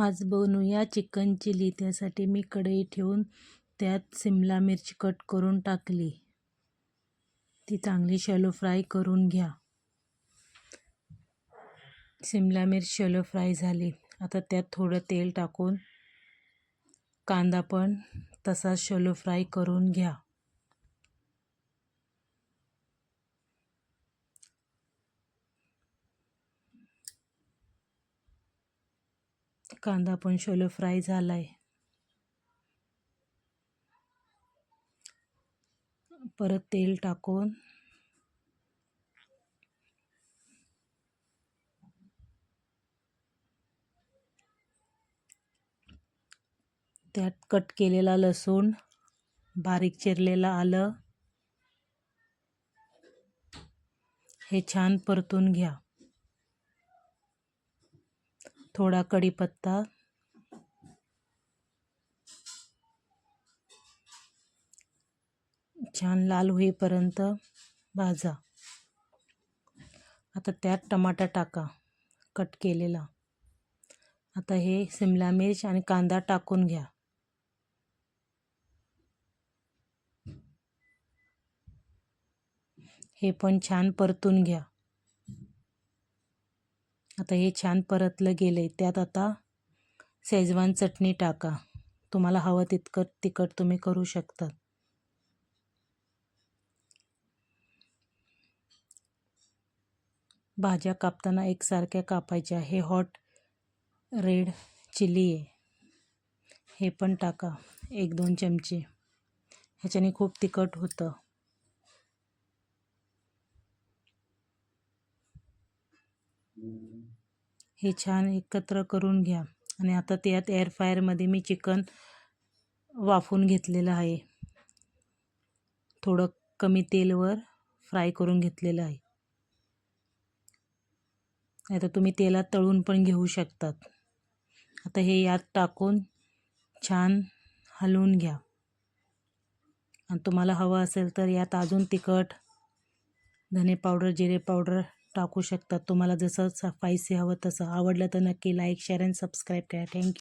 आज बनवूया chicken chilli. त्यासाठी मी कढई ठेवून त्यात सिमला मिरची कट करून टाकली. ती चांगली शॅलो फ्राय करून घ्या. सिमला मिरची शॅलो फ्राय झाली. आता त्यात थोडं तेल टाकून कांदा पण तसाच शॅलो फ्राय करून घ्या. कांदा पण शॅलो फ्राय झाला आहे परत तेल टाकून. त्यात कट केलेला लसूण बारीक चिरलेलं आलं. हे छान परतून घ्या. थोडा कढीपत्ता. छान लाल होईपर्यंत भाजा. आता त्यात टमाटा टाका कट केलेला. आता हे सिमला मिर्च आणि कांदा टाकून घ्या. हे पण छान परतून घ्या. आता हे छान परतलं गेलं आहे त्यात आता शेजवान चटणी टाका. तुम्हाला हवं तितकं तिखट तुम्ही करू शकता. भाज्या कापताना एकसारख्या कापायच्या. हे हॉट रेड चिली आहे. हे पण टाका. एक दोन चमचे. ह्याच्याने खूप तिखट होतं. हे छान एकत्र करून घ्या. आणि आता त्यात एअर फ्रायरमध्ये मी चिकन वाफून घेतलेलं आहे. थोडं कमी तेलवर फ्राय करून घेतलेलं आहे. नाही तर तुम्ही तेलात तळून पण घेऊ शकतात. आता हे यात टाकून छान हलवून घ्या. आणि तुम्हाला हवं असेल तर यात अजून तिखट धने पावडर जिरे पावडर टाकू शकतात तुम्हाला जसं स्पायसी हवं तसं. आवडलं तर नक्की लाईक शेअर अँड सबस्क्राईब करा. Thank you